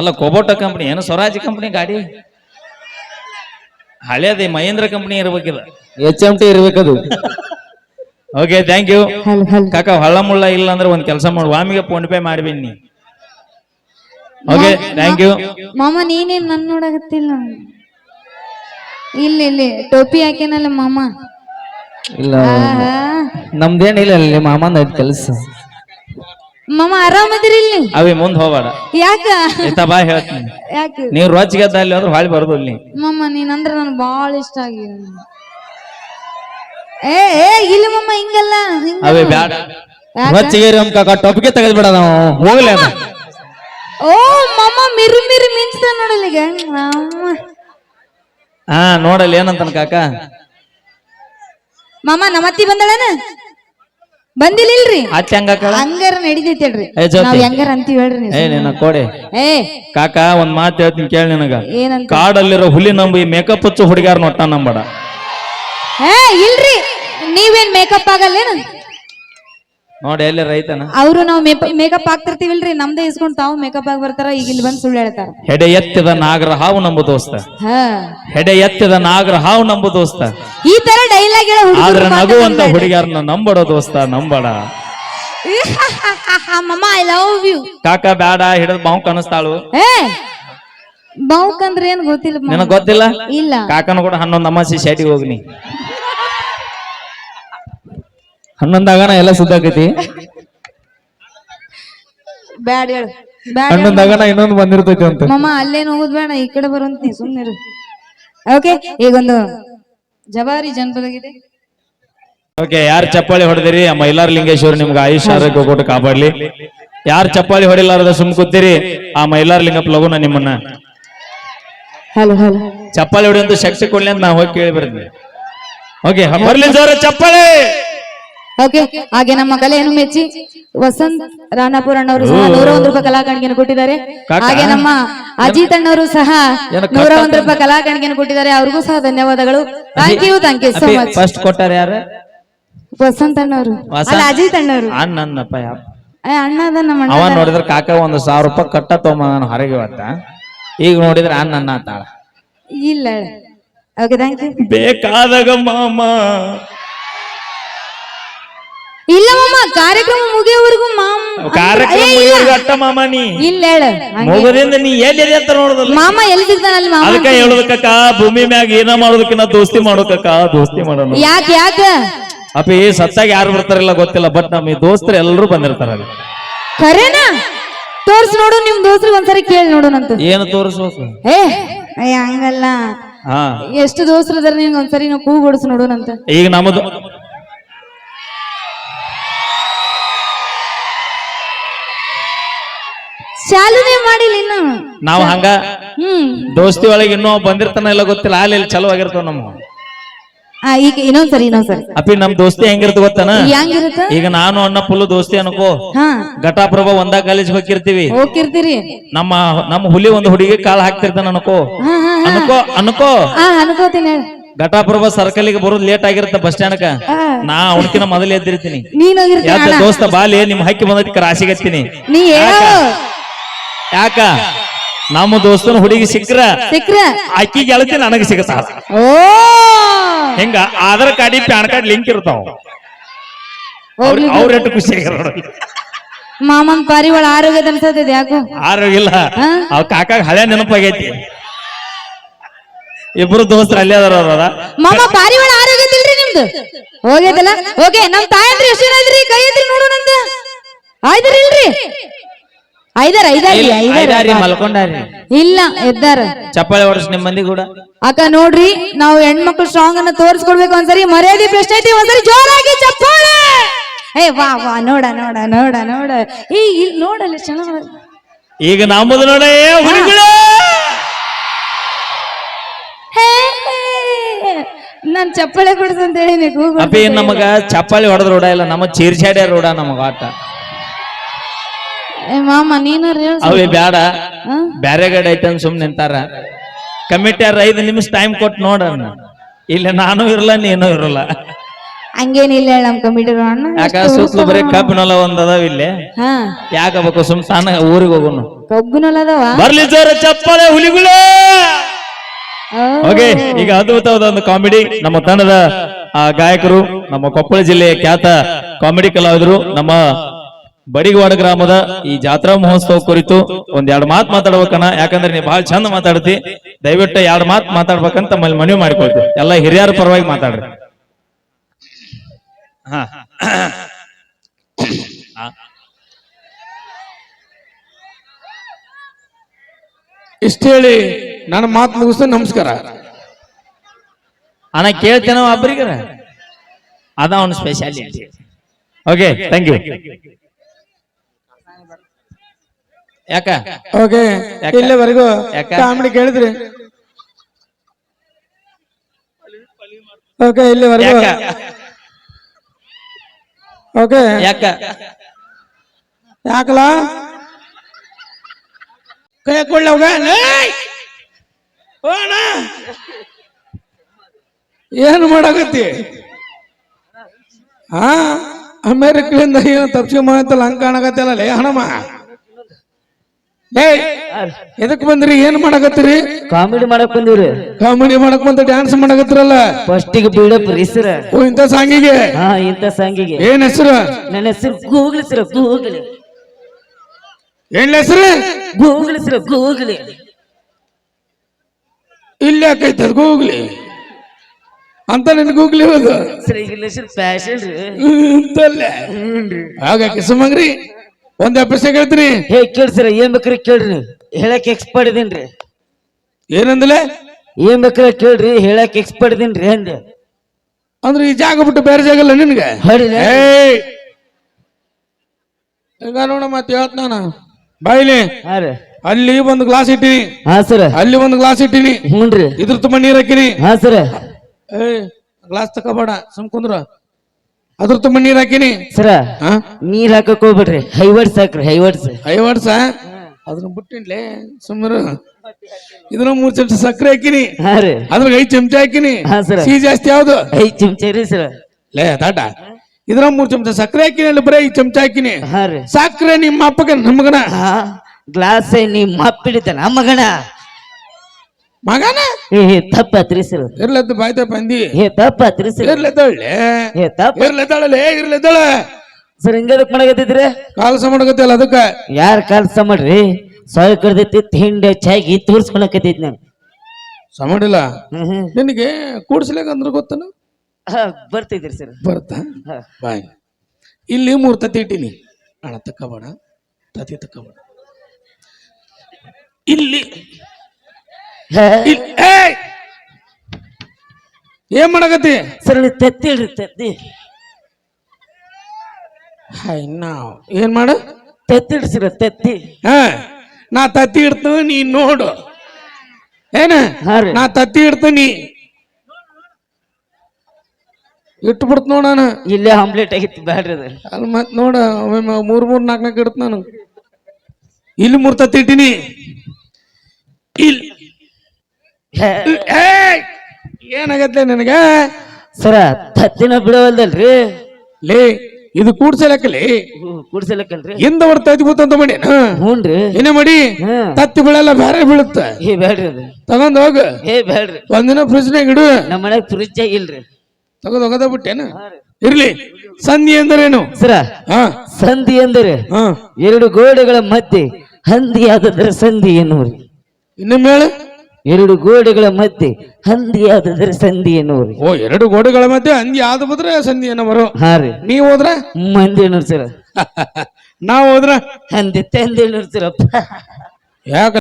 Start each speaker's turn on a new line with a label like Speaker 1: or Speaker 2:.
Speaker 1: ಅಲ್ಲ ಕೊಬೋಟ ಕಂಪ್ನಿ ಏನು? ಸ್ವರಾಜ್ ಕಂಪ್ನಿ ಗಾಡಿ? ಹಳೇದಿ ಮಹೇಂದ್ರ ಕಂಪ್ನಿ ಇರ್ಬೇಕಿದ.
Speaker 2: ಎಚ್ ಎಂ ಟಿ ಇರ್ಬೇಕದು.
Speaker 1: ಓಕೆ ಥ್ಯಾಂಕ್ ಯು
Speaker 3: ಹಲ್ ಹಲ್.
Speaker 1: ಕಾಕ ಹಳ್ಳ ಮುಳ್ಳ ಇಲ್ಲ ಅಂದ್ರೆ ಒಂದ್ ಕೆಲಸ ಮಾಡು. ವಾಮಿಗೆ ಫೋನ್ ಪೇ ಮಾಡ್ಬೇನಿ ಓಕೆ ಥ್ಯಾಂಕ್ ಯು
Speaker 3: ಮಾಮ ನೀನೇನ್ ನನ್ ನೋಡಕತ್ತಿಲ್ಲ? ಇಲ್ಲ ಇಲ್ಲಿ ಟೋಪಿ ಹಾಕೇನಲ್ಲ ಮಾಮ.
Speaker 2: ಇಲ್ಲ. ನಮ್ದೇನಿಲ್ಲ ಅಲ್ಲಿ ಮಾಮಂದ ಐತ್ ಕೆಲ್ಸ.
Speaker 3: ಮಾಮ ಆರಾಮದಿರಿ ಇಲ್ಲಿ?
Speaker 1: ಅವಿ ಮುಂದ್ ಹೋಗ್ಬೇಡ.
Speaker 3: ಯಾಕ?
Speaker 1: ಇತ್ತ ಬಾ ಹೇಳ್ತೀನಿ.
Speaker 3: ಯಾಕ?
Speaker 1: ನೀವ್ ರೋಜ್ಗೆದ್ದ ಅಲ್ಲಿ ಅಂದ್ರೆ ಹಾಳಿ ಬರೋದು ಇಲ್ಲಿ.
Speaker 3: ಮಾಮ ನೀನಂದ್ರ ನನ್ ಬಾಳ ಇಷ್ಟ ಆಗಿ. ಏ ಏ ಇಲ್ಲ ಮಾಮ ಹಿಂಗಲ್ಲ ಹಿಂಗ
Speaker 1: ಅವೇ ಬ್ಯಾಡ.
Speaker 2: ರೊಚ್ಚಿಗೆ ಒಂದ್ ಕಾಕ ಟೊಪ್ಗೆ ತೆಗೆದ್ಬಿಡ ನಾವು.
Speaker 1: ಹೋಗ್ಲಿ ಅದು.
Speaker 3: ಓ ಮಾಮ ಮಿರು ಮಿರು ಮಿಂಚ್ತ ಮಾಮ.
Speaker 1: ಹಾ ನೋಡಲ್ಲಿ ಏನಂತಾನ ಕಾಕ?
Speaker 3: ಮಾಮ ನಮ್ಮತ್ತಿ ಬಂದಳನ? ಬಂದಿಲ್ಲ ಇಲ್ರಿ
Speaker 1: ಅಚ್ಚ ಹಂಗಾಕ
Speaker 3: ಹಂಗಾರ ನಡಿತೈತಿ ಹೇಳ್ರಿ. ನಾವ್ ಹೆಂಗಾರ ಅಂತೀವಿ ಹೇಳ್ರಿ
Speaker 1: ಏ ಕೋಡೆ.
Speaker 3: ಏ.
Speaker 1: ಕಾಕ ಒಂದ್ ಮಾತು ಹೇಳ್ತೀನಿ ಕೇಳಿ ನಿನಗ.
Speaker 3: ಏನಂತ?
Speaker 1: ಕಾಡಲ್ಲಿರೋ ಹುಲಿ ನಂಬಿ ಮೇಕಪ್ ಹಚ್ಚು ಹುಡುಗ್ಯಾರ ನೋಟ ನಂಬಡ.
Speaker 3: ಏ ಇಲ್ರಿ. ನೀವೇನ್ ಮೇಕಪ್ ಆಗಲ್ಲೇನು?
Speaker 1: ನೋಡಿ ಎಲ್ಲ ರೈತನ?
Speaker 3: ಅವರು ನಾವು ಮೇಕಪ್ ಹಾಕ್ತಿರ್ತೀವಿಲ್ರಿ ನಮ್ದೇ ಇಸ್ಕೊಂಡ್ ತಾವು ಮೇಕಪ್ ಆಗಿ ಬರ್ತಾರ ಈಗ ಇಲ್ಲಿ ಬಂದು ಸುಳ್ಳು ಹೇಳ್ತಾರ.
Speaker 1: ಹೆಡೆ ಎತ್ತಿದ ನಾಗರ ಹಾವು ನಂಬು ದೋಸ್ತ. ಹೆಡೆ ಎತ್ತಿದ ನಾಗರ ಹಾವು ನಂಬು ದೋಸ್ತ.
Speaker 3: ಈ ತರ ಡೈಲಾಗ್ ಹೇಳ
Speaker 1: ಆದ್ರೆ ನಗುವಂತ ಹುಡುಗಿಯರನ್ನ ನಂಬಡೋ ದೋಸ್ತ ನಂಬಡ.
Speaker 3: ಮಮ್ಮ ಐ ಲವ್ ಯು
Speaker 1: ಕಾಕ ಬ್ಯಾಡ ಹಿಡದ್ ಬಾವು ಕನಸ್ತಾಳು.
Speaker 3: ಏ ಬೌಕ್ ಅಂದ್ರೆ ಏನ್ ಗೊತ್ತಿಲ್ಲ.
Speaker 1: ನಿನಗ್ ಗೊತ್ತಿಲ್ಲ?
Speaker 3: ಇಲ್ಲ.
Speaker 1: ಕಾಕನ ಕೂಡ ಹನ್ನೊಂದು ಅಮಾಸಿ ಶೇಟಿಗೆ ಹೋಗ್ನಿ.
Speaker 2: ಹನ್ನೊಂದಾಗನ ಎಲ್ಲ ಸುದ್ದಾಕೈತಿ
Speaker 3: ಬ್ಯಾಡ ಹೇಳು. ಬ್ಯಾಡ.
Speaker 2: ಹನ್ನೊಂದಾಗನ ಇನ್ನೊಂದು ಬಂದಿರ್ತೈತಿ ಅಂತ.
Speaker 3: ಮಮ್ಮ ಅಲ್ಲೇನು ಹೋಗುದ್ ಬೇಡ ಈ ಕಡೆ ಬರುವಂತ ನೀ ಸುಮ್ನಿರು ಓಕೆ ಈಗೊಂದು ಜವಾರಿ ಜನಪದಗಿದೆ
Speaker 1: ಓಕೆ ಯಾರು ಚಪ್ಪಾಳಿ ಹೊಡೆದಿರಿ? ಆ ಮೈಲಾರ ಲಿಂಗೇಶ್ವರ ನಿಮ್ಗೆ ಆಯುಷ್ ಆರೋಗ್ಯ ಕೊಟ್ಟು ಕಾಪಾಡ್ಲಿ. ಯಾರು ಚಪ್ಪಾಳಿ ಹೊಡಿಲಾರದ ಸುಮ್ ಕೂತೀರಿ? ಆ ಮೈಲಾರ ಲಿಂಗಪ್ಪ ಲಗುನ ನಿಮ್ಮನ್ನ.
Speaker 3: Hello hello.
Speaker 1: ಚಪ್ಪಾಳಿ ಹೊಡೆಯಂತ ಶಕ್ತಿ ಕೊಡ್ಲಿ ಅಂತ ನಾವು ಹೋಗಿ ಕೇಳಿ ಬರ್ತೀನಿ. ಓಕೆ ಬರ್ಲಿ ಸರ್ ಚಪ್ಪಾಳಿ!
Speaker 3: ಓಕೆ? ಹಾಗೆ ನಮ್ಮ ಕಲೆಯನ್ನು ಮೆಚ್ಚಿ ವಸಂತ್ ರಾಣಾಪುರ ಅಣ್ಣವರು ಸಹ ನೂರ ಒಂದು ರೂಪಾಯಿ ಕಲಾಕಾಣಿಕೆಯನ್ನು ಕೊಟ್ಟಿದ್ದಾರೆ. ಹಾಗೆ ನಮ್ಮ ಅಜಿತ್ ಅಣ್ಣವರು ಸಹ ನೂರ ಒಂದು ರೂಪಾಯಿ ಕಲಾಕಾಣಿಕೆಯನ್ನು ಕೊಟ್ಟಿದ್ದಾರೆ. ಅವ್ರಿಗೂ ಸಹ ಧನ್ಯವಾದಗಳು. Thank you thank you so much
Speaker 1: first ಕೊಟ್ಟಾರ ಯಾರು?
Speaker 3: ವಸಂತ್ ಅಣ್ಣವರು? ಅಲ್ಲ ಅಜಿತ್ ಅಣ್ಣವರು. ಅಣ್ಣನಪ್ಪ ಅಣ್ಣ ಅದ ನಮ್ಮ
Speaker 1: ಅವ ನೋಡಿದ್ರೆ ಕಾಕ ಒಂದು ಸಾವಿರ ರೂಪಾಯಿ ಕಟ್ಟ ತೊಗೊಂಬ ನಾನು ಹೊರಗೆ ಇವತ್ತ ಈಗ ನೋಡಿದ್ರೆ ಅಣ್ಣ ಅಣ್ಣ ತಾಳ.
Speaker 3: ಇಲ್ಲ. ಓಕೆ ಥ್ಯಾಂಕ್ ಯು
Speaker 1: ಬೇಕಾದಾಗ ಮಾಮ
Speaker 3: ಇಲ್ಲ ಮಾಮ ಕಾರ್ಯಕ್ರಮ ಮುಗಿಯೋವರೆಗೂ ಮಾಮ
Speaker 1: ಕಾರ್ಯಕ್ರಮ
Speaker 3: ಏ, ಇಲ್ಲ.
Speaker 1: ಮುಗಿಯೋರ್ಗು ಅಟ್ಟ ಮಾಮ ನೀ.
Speaker 3: ಇಲ್ಲ ಹೇಳ.
Speaker 1: ಮುಗದಿಂದ ನೀ ಎಲ್ಲಿದೆ ಅಂತ ನೋಡುದಲ್ಲ.
Speaker 3: ಮಾಮ ಎಲ್ಲಿ ಮಾಮ?
Speaker 1: ಅದಕ್ಕ ಹೇಳೋದಕ್ಕ ಭೂಮಿ ಮ್ಯಾಗ ಏನ ಮಾಡೋದಕ್ಕಿನ್ನ ದೋಸ್ತಿ ಮಾಡೋಕಕ್ಕ ದೋಸ್ತಿ ಮಾಡೋಣ.
Speaker 3: ಯಾಕೆ ಯಾಕ?
Speaker 1: ಈ ಸತ್ತಾಗ ಯಾರು ಬರ್ತಾರಿಲ್ಲ ಗೊತ್ತಿಲ್ಲ ಬಟ್ ನಮ್ಮ ಈ ದೋಸ್ತರು ಎಲ್ಲರೂ ಬಂದಿರ್ತಾರ ಅಲ್ಲಿ.
Speaker 3: ಖರೇನಾ? ತೋರ್ಸ್ ನೋಡು ನಿಮ್ ದೋಸ್ರಿಗೆ ಒಂದ್ಸರಿ ಕೇಳಿ ನೋಡೋಣಂತ
Speaker 1: ಏನು ತೋರಿಸ್ಬೇಕು
Speaker 3: ಏ ಅಯ್ಯ ಹಂಗಲ್ಲ.
Speaker 1: ಹಾ.
Speaker 3: ಎಷ್ಟು ದೋಸ್ತ್ರ ಅದಾರ ನಿನ್ಗೆ ಒಂದ್ಸರಿ ನಾವು ಕೂಗು ಹೊಡ್ಸ್ ನೋಡೋಣಂತ
Speaker 1: ಈಗ ನಮ್ಮದು
Speaker 3: ಚಾಲನೆ ಮಾಡಿಲ್ಲ ಇನ್ನು.
Speaker 1: ನಾವು ಹಂಗ
Speaker 3: ಹ್ಮ್.
Speaker 1: ದೋಸ್ತಿ ಒಳಗೆ ಇನ್ನೂ ಬಂದಿರ್ತಾನ ಇಲ್ಲ ಗೊತ್ತಿಲ್ಲ ಅಲ್ಲಿ ಇಲ್ಲಿ ಚಲೋ ಆಗಿರ್ತಾವ ನಮ್ಮ.
Speaker 3: ಆ, ಈಗ ಇನ್ನೊಂದ್ಸರಿ ಇನ್ನೊಂದ್ಸರಿ.
Speaker 1: ಅಪ್ಪಿ ನಮ್ ದೋಸ್ತಿ ಹೆಂಗಿರ್ತ ಗೊತ್ತಾನ?
Speaker 3: ಹೆಂಗಿರುತ್ತ?
Speaker 1: ಈಗ ನಾನು ಅಣ್ಣ ಫುಲ್ ದೋಸ್ತಿ ಅನ್ಕೋ.
Speaker 3: ಹಾ.
Speaker 1: ಘಟಾಪ್ರಭ ಒಂದ ಕಾಲೇಜ್ ಹೋಗಿರ್ತೀವಿ.
Speaker 3: ಹೋಗಿರ್ತೀರಿ.
Speaker 1: ನಮ್ಮ ನಮ್ಮ ಹುಲಿ ಒಂದು ಹುಡುಗಿ ಕಾಲ್ ಹಾಕ್ತಿರ್ತಾನ ಅನ್ಕೋ.
Speaker 3: ಹಾ ಹಾ ಹಾ.
Speaker 1: ಅನ್ಕೋ ಅನ್ಕೋ.
Speaker 3: ಆ ಅನ್ಕೋತೀನಿ ಹೇಳ.
Speaker 1: ಸರ್ಕಲ್ಗೆ ಬರೋದು ಲೇಟ್ ಆಗಿರುತ್ತೆ ಬಸ್ ಸ್ಟ್ಯಾಂಡ್ ನಾ ಅವನಕಿನ ಮೊದಲೇ ಎದ್ದಿರ್ತೀನಿ.
Speaker 3: ನೀನ್
Speaker 1: ದೋಸ್ತ ಬಾಲಿ ನಿಮ್ ಹಕ್ಕಿ ಬಂದೈತಿ ರಾಶಿಗತ್ತೀನಿ
Speaker 3: ನೀ ಹೇಳೋ.
Speaker 1: ಯಾಕ? ನಮ್ಮ ದೋಸ್ತನ ಹುಡುಗಿ ಸಿಕ್ಕ್ರ?
Speaker 3: ಸಿಕ್ಕ್ರ?
Speaker 1: ಅಕ್ಕಿ ಗೆಳತಿ ನನಗೆ ಸಿಗತಾಳ
Speaker 3: ಓ!
Speaker 1: ಹಿಂಗ? Aadhaar card PAN card link ಇರ್ತಾವ.
Speaker 3: ಅವ್ರೆಟ್ಟು
Speaker 1: ಅವ್ರ ಎಷ್ಟು ಖುಷಿ ಆಗ್ಯಾರ ನೋಡಿ.
Speaker 3: ಮಾಮನ್ ಪಾರಿವಾಳ ಆರೋಗ್ಯದ ಅನ್ಸತೈತಿ ಯಾಕೋ?
Speaker 1: ಆರೋಗ್ಯ
Speaker 3: ಇಲ್ಲ.
Speaker 1: ಅವ್ ಕಾಕಾಗ ಹಳೆ ನೆನಪಾಗೈತಿ. ಇಬ್ರು ದೋಸ್ತರ ಅಲ್ಲಿ ಅದಾರ ಅವ್ರ
Speaker 3: ಮಾಮ ಪಾರಿವಾಳ ಆರೋಗ್ಯದಿಲ್ರಿ ನಿಮ್ದು? ಹೋಗೈತಲ್ಲ ಓಕೆ ನಮ್ ಎಷ್ಟು ಇದ್ರಿ? ಕೈ ಎತ್ರಿ ನೋಡೋಣಂತ ಆಯ್ತು ಇಲ್ರಿ? ಐದಾರ ಐದಾರಿ ಐದಾರ.
Speaker 1: ಮಲ್ಕೊಂಡಾರಿ.
Speaker 3: ಇಲ್ಲ ಎದ್ದಾರ.
Speaker 1: ಚಪ್ಪಾಳೆ ಹೊಡ್ಸ್ ನಿಮ್ ಮಂದಿ ಕೂಡ.
Speaker 3: ಅಕ್ಕ ನೋಡ್ರಿ ನಾವು ಹೆಣ್ಮಕ್ಳು ಸ್ಟ್ರಾಂಗ್ ಅನ್ನ ತೋರಿಸ್ಕೊಡ್ಬೇಕು ಒಂದ್ಸರಿ. ಮರ್ಯಾದೆ ಪ್ರಶ್ನೆ ಐತಿ ಒಂದ್ಸರಿ ಜೋರಾಗಿ ಚಪ್ಪಾಳೆ! ಏ ವಾ ವಾ ನೋಡ ನೋಡ ನೋಡ ನೋಡ. ಈ ಇಲ್ಲಿ ನೋಡಲ್ಲ ಚೆನ್ನಾಗ
Speaker 1: ಈಗ ನಮ್ಮದು ನೋಡ
Speaker 3: ನಾನ್ ಚಪ್ಪಾಳೆ ಕೊಡ್ಸಂತ ಅಂತ ಹೇಳಿ
Speaker 1: ನಮಗ ಚಪ್ಪಾಳಿ ಹೊಡೆದ್ ರೋಡ ಇಲ್ಲ. ನಮ್ಮ ಚೀರ್ಚಾಡ್ಯ ರೋಡ ನಮಗ ಆಟ
Speaker 3: ಏ ಮಾಮ ನೀನಾರ ಹೇಳ್
Speaker 1: ಅವೇ ಬ್ಯಾಡ? ಬ್ಯಾರೆ ಗಾಡಿ ಐತೆ ಅಂತ ಸುಮ್ನೆ ನಿಂತಾರ? ಕಮಿಟಿಯಾರ ಐದು ನಿಮಿಷ ಟೈಮ್ ಕೊಟ್ ನೋಡಣ್ಣ ಇಲ್ಲ ನಾನು ಇರಲ್ಲ ನೀನು ಇರಲ್ಲ.
Speaker 3: ಹಂಗೇನಿಲ್ಲ ಹೇಳ ನಮ್ ಕಮಿಟಿ ಅಣ್ಣ.
Speaker 1: ಯಾಕ ಸುತ್ತಲೂ ಬರೀ ಕಬ್ಬಿನೊಲ ಒಂದ್ ಅದಾವ ಇಲ್ಲಿ.
Speaker 3: ಹಾ.
Speaker 1: ಯಾಕಬೇಕು ಸುಮ್ ಸಣ್ಣ ಊರಿಗೆ ಹೋಗೋನು.
Speaker 3: ಅದಾವ?
Speaker 1: ಬರ್ಲಿ ಜೋರ ಚಪ್ಪಾಳೆ ಹುಲಿಗಳು! ಓಕೆ ಈಗ ಅದ್ಭುತವಾದ ಒಂದು ಕಾಮಿಡಿ. ನಮ್ಮ ತಂಡದ ಆ, ಗಾಯಕರು ನಮ್ಮ ಕೊಪ್ಪಳ ಜಿಲ್ಲೆಯ ಖ್ಯಾತ ಕಾಮಿಡಿ ಕಲಾವಿದರು ನಮ್ಮ ಬಡಿಗವಾಡ ಗ್ರಾಮದ ಈ ಜಾತ್ರಾ ಮಹೋತ್ಸವ ಕುರಿತು ಒಂದ್ ಎರಡು ಮಾತು ಮಾತಾಡ್ಬೇಕನ್ನ ಯಾಕಂದ್ರೆ ನೀವು ಬಹಳ ಚಂದ ಮಾತಾಡ್ತಿ. ದಯವಿಟ್ಟು ಎರಡು ಮಾತು ಮಾತಾಡ್ಬೇಕಂತ ಮೇಲೆ ಮನವಿ ಮಾಡ್ಕೊಳ್ತೀವಿ. ಎಲ್ಲ ಹಿರಿಯರ ಪರವಾಗಿ ಮಾತಾಡ್ರಿ.
Speaker 4: ಇಷ್ಟ ಹೇಳಿ ನನ್ನ ಮಾತು ಮುಗಿಸ್ತಾ ನಮಸ್ಕಾರ.
Speaker 1: ಅಣ್ಣ ಕೇಳ್ತೇನೆ ಒಬ್ಬರಿಗರ ಅದ ಅವನ ಸ್ಪೆಷಾಲಿಟಿ ಓಕೆ ಥ್ಯಾಂಕ್ ಯು ಯಾಕ?
Speaker 4: ಓಕೆ? ಇಲ್ಲಿವರೆಗೂ? ಕಾಮಿಡಿ ಕೇಳಿದ್ರಿ? ಓಕೆ ಇಲ್ಲಿವರೆಗೂ.
Speaker 1: ಯಾಕ?
Speaker 4: ಓಕೆ.
Speaker 1: ಯಾಕ?
Speaker 4: ಯಾಕಲ? ಕೈ ಕೊಳ್ಳ ಏನು ಮಾಡಾಕತ್ತಿ? ಹಾ ಅಮೇರಿಕದಿಂದ ಏನು ತಪ್ಸ್ಕೊಂಬಂತಲ್ಲ ಹಂಗ ಕಾಣಕತ್ತಲ್ಲ ಲೇ ಹಣಮ್ಮ ಏಯ್ ಎದಕ್ ಬಂದ್ರಿ? ಏನ್ ಮಾಡಕತ್ತೀರಿ?
Speaker 2: ಕಾಮಿಡಿ ಮಾಡಕ್ ಬಂದಿವ್ರಿ.
Speaker 4: ಕಾಮಿಡಿ ಮಾಡಕ್ ಬಂದ ಡ್ಯಾನ್ಸ್ ಮಾಡಕತ್ತಿರಲ್ಲ?
Speaker 2: ಫಸ್ಟಿಗೆ ಬಿಲ್ಡಪ್ ರೀ ಸರ್.
Speaker 4: ಓ ಇಂಥ ಸಾಂಗಿಗೆ?
Speaker 2: ಹಾ ಇಂತ ಸಾಂಗಿಗೆ.
Speaker 4: ಏನ್ ಹೆಸರು?
Speaker 2: ನನ್ನ ಹೆಸರು ಗೂಗಲ್ ಸರ್ ಗೂಗಲ್.
Speaker 4: ಏನ್ ಹೆಸರು?
Speaker 2: Google sir Google.
Speaker 4: ಇಲ್ಲಿ ಯಾಕೈತೆ ಅದು ಗೂಗ್ಲಿ? ಅಂತ ನಿನ್ ಗೂಗ್ಲಿ ಇರೋದು
Speaker 2: ಸರ್ ಇಲ್ಲ ಫ್ಯಾಷನ್ ರೀ.
Speaker 4: ಅಂತಲ್ಲೇ. ಆಗ ಕಿಸಮಂಗ್ರಿ ಒಂದ್ ಎಪಿಸೋಡ್ ಹೇಳ್ತೀನಿ
Speaker 2: ಹೇ ಕೇಳ್ಸಿರ ಏನ್ ಬೇಕ್ರಿ ಕೇಳ್ರಿ ಹೇಳಕ್ ಎಕ್ಸ್ಪರ್ಟ್ ಇದೀನ್ರಿ
Speaker 4: ಏನಂದಲೆ?
Speaker 2: ಏನ್ ಬೇಕ್ರಿ ಕೇಳ್ರಿ ಹೇಳಕ್ ಎಕ್ಸ್ಪರ್ಟ್ ಇದೀನ್ರಿ ಅಂದೆ.
Speaker 4: ಅಂದ್ರೆ ಈ ಜಾಗ ಬಿಟ್ಟು ಬೇರೆ ಜಾಗ ಇಲ್ಲ ನಿನ್ಗೆ?
Speaker 2: ಹೊಡಿಲೆ.
Speaker 4: ಏಯ್! ಈಗ ನೋಡ ಮತ್ತೆ ಹೇಳ್ತ ನಾನು. ಬಾಯಿಲಿ
Speaker 2: ಹಾ ರೀ.
Speaker 4: ಅಲ್ಲಿ ಒಂದು ಗ್ಲಾಸ್ ಇಟ್ಟಿನಿ.
Speaker 2: ಹಾ ಸರ.
Speaker 4: ಅಲ್ಲಿ ಒಂದು ಗ್ಲಾಸ್ ಇಟ್ಟಿನಿ.
Speaker 2: ಹ್ಞೂನ್ರಿ.
Speaker 4: ಇದ್ರ ತುಂಬ ನೀರ್ ಹಾಕಿನಿ.
Speaker 2: ಹಾ ಸರ್.
Speaker 4: ಏಯ್ ಗ್ಲಾಸ್ ತಕೋಬೇಡ ಸುಮ್ ಕುಂದ್ರ ಅದ್ರ ತುಂಬ ನೀರ್ ಹಾಕಿನಿ.
Speaker 2: ಸರ
Speaker 4: ಹಾ
Speaker 2: ನೀರ್ ಹಾಕಕ್ ಹೋಗ್ಬಿಡ್ರಿ. ಹೈವರ್ಡ್ಸ್ ಹಾಕ್ರಿ ಹೈವರ್ಡ್ಸ್.
Speaker 4: ಐವರ್ಸ ಅದನ್ನ ಬಿಟ್ಟಿನ್ಲೆ ಸುಮಾರು ಇದ್ರ ಮೂರ್ ಚಮಚ ಸಕ್ಕರೆ ಹಾಕಿನಿ.
Speaker 2: ಹಾ ರೀ.
Speaker 4: ಅದ್ರಾಗ ಐದ್ ಚಮಚ ಹಾಕಿನಿ.
Speaker 2: ಹಾ, ಸರ್.
Speaker 4: ಸಿಹಿ ಜಾಸ್ತಿ ಯಾವ್ದು?
Speaker 2: ಐದ್ ಚಮಚ ರೀ ಸರ್.
Speaker 4: ಲೇ ತಾಟ. ಇದ್ರ ಮೂರ್ ಚಮಚ ಸಕ್ಕರೆ ಹಾಕಿನಿ ಅಲ್ಲಿ ಬರೀ ಐದ್ ಚಮಚ ಹಾಕಿನಿ.
Speaker 2: ಹಾ ರೀ.
Speaker 4: ಸಕ್ಕರೆ ನಿಮ್ಮ ಅಪ್ಪಗ ನಮಗನ
Speaker 2: ಗ್ಲಾಸ್ ನಿಮ್ಮ ಮಪ್ಪಿಡಿತಾನ ಮಗನ.
Speaker 4: ಮಗನ?
Speaker 2: ಏ ತಪ್ಪ ತಪ್ಪಾತ್ರಿ ಸರ್
Speaker 4: ಇರ್ಲತ್ತ ಬಾಯ್ತ ಬಂದಿ
Speaker 2: ಏ ತಪ್ಪ ಸರ್
Speaker 4: ಇರ್ಲತ್ತಳ್ಳೆ
Speaker 2: ಏ ತಪ್ಪ.
Speaker 4: ಇರ್ಲತ್ತಾಳಲೆ ಇರ್ಲತ್ತಳ
Speaker 2: ಸರ್ ಹಿಂಗದಕ್ ಮಾಡಕತ್ತಿದ್ರಿ
Speaker 4: ಕಾಲ್ಸ ಮಾಡಕತ್ತಲ್ಲ ಅದಕ್ಕ.
Speaker 2: ಯಾರ ಕೆಲ್ಸ ಮಾಡ್ರಿ? ಸೊಯ್ ಕಡ್ದೈತಿ ತಿಂಡೆ ಚಾಗಿ ತೋರ್ಸ್ಕೊಳಕತ್ತೈತಿ ನಾನು
Speaker 4: ಸಮಾಡಿಲ್ಲ ನಿನಗೆ ಕೂಡ್ಸ್ಲಾಗ ಅಂದ್ರೆ ಗೊತ್ತನು?
Speaker 2: ಹಾ, ಬರ್ತಿದ್ರಿ ಸರ್.
Speaker 4: ಬರ್ತಾ?
Speaker 2: ಹಾ.
Speaker 4: ಬಾಯ್. ಇಲ್ಲಿ ಮೂರ್ ತತ್ತಿ ಇಟ್ಟಿನಿ ಅಣ್ಣ ತಕ್ಕಬೇಡ ತತ್ತಿ ತಕ್ಕಬೇಡ ಇಲ್ಲಿ
Speaker 2: ಹಾ.
Speaker 4: ಏನ್ ಮಾಡಕತ್ತಿ?
Speaker 2: ಸರ್ ನೀವು ತತ್ತಿ. ಇಡ್ರಿ ತತ್ತಿ
Speaker 4: ಹಾಯ್ ನಾವ್ ಏನ್ ಮಾಡು?
Speaker 2: ತತ್ತಿ ಇಡ್ರಿ ಸರ್ ತತ್ತಿ.
Speaker 4: ಹಾ ನಾ ತತ್ತಿ ಇಡ್ತೀನಿ ನೀ ನೋಡು. ಏನ?
Speaker 2: ಹಾ
Speaker 4: ನಾ ತತ್ತಿ ಇಡ್ತೀನಿ ಇಟ್ಟು ಬಿಡ್ತ ನೋಡ
Speaker 2: ಇಲ್ಲೇ ಆಮ್ಲೆಟ್ ಆಗಿತ್ತು ಬ್ಯಾಡ್ರಿ ಅದು.
Speaker 4: ಅಲ್ಲಿ ಮತ್ ನೋಡ ಮೂರ್ ಮೂರ್ ನಾಲ್ಕು ನಾಲ್ಕು ಇಡ್ತ ನಾನು. ಇಲ್ಲಿ ಮೂರ್ ತತ್ತಿ ಇಟ್ಟಿನಿ. ಇಲ್ಲಿ.
Speaker 2: ಹಾ.
Speaker 4: ಏನಾಗತ್ತೆ ನಿನಗೆ?
Speaker 2: ಸರ ತತ್ತಿನ ಬಿಡವಲ್ದಲ್ರಿ?
Speaker 4: ಲೇ ಇದು ಕೂಡ್ಸಲಕ್ಕಲಿ
Speaker 2: ಕೂಡ್ಸಲಕ್ಕಲ್ರಿ.
Speaker 4: ಹಿಂದ ಹೊರ ತತ್ತಿ ಬೂತಂತ ಮಾಡಿ
Speaker 2: ಹ್ಞೂನ್ರಿ
Speaker 4: ಏನೇ ಮಾಡಿ? ತತ್ತಿ ಬೀಳಲ್ಲ ಬೇರೆ ಬೀಳುತ್ತ.
Speaker 2: ಏ ಬೇಡ್ರಿ ಅದು.
Speaker 4: ತಗೊಂಡ್ ಹೋಗ.
Speaker 2: ಏ ಬೇಡ್ರಿ
Speaker 4: ಒಂದಿನ ಫ್ರಿಜ್ನಾಗ ಇಡು.
Speaker 2: ನಮ್ಮ ಮನ್ಯಾಗ ಫ್ರಿಜ್ ಇಲ್ರಿ.
Speaker 4: ತಗೊಂಡ್ ಹೋಗದ ಬಿಟ್ಟೇನು ಇರ್ಲಿ. ಸಂಧಿ ಅಂದ್ರೇನು
Speaker 2: ಸರ
Speaker 4: ಹಾ.
Speaker 2: ಸಂಧಿ ಎಂದರೆ
Speaker 4: ಹಾ.
Speaker 2: ಎರಡು ಗೋಡೆಗಳ ಮಧ್ಯೆ ಹಂದಿ ಆದ್ರೆ ಸಂಧಿ ಎನ್ನುವ್ರಿ.
Speaker 4: ಇನ್ನೊಮ್ಮೆ ಹೇಳು.
Speaker 2: ಎರಡು ಗೋಡೆಗಳ ಮಧ್ಯೆ ಹಂದಿ ಆದ್ರೆ ಸಂಧಿ ಎನ್ನುವರು
Speaker 4: ಓ ಎರಡು ಗೋಡೆಗಳ ಮಧ್ಯೆ ಹಂದಿ ಆದ ಬದ್ರೆ ಸಂಧಿ ಎನ್ನುವರು
Speaker 2: ಹಾ ರೀ.
Speaker 4: ನೀವ್ ಹೋದ್ರೆ?
Speaker 2: ಮಂದಿ ಎನ್ನುವರು ಸರ
Speaker 4: ನಾವ್ ಹೋದ್ರ?
Speaker 2: ಹಂದಿ ತಂದಿ ಎನ್ನುವರು
Speaker 4: ಯಾಕ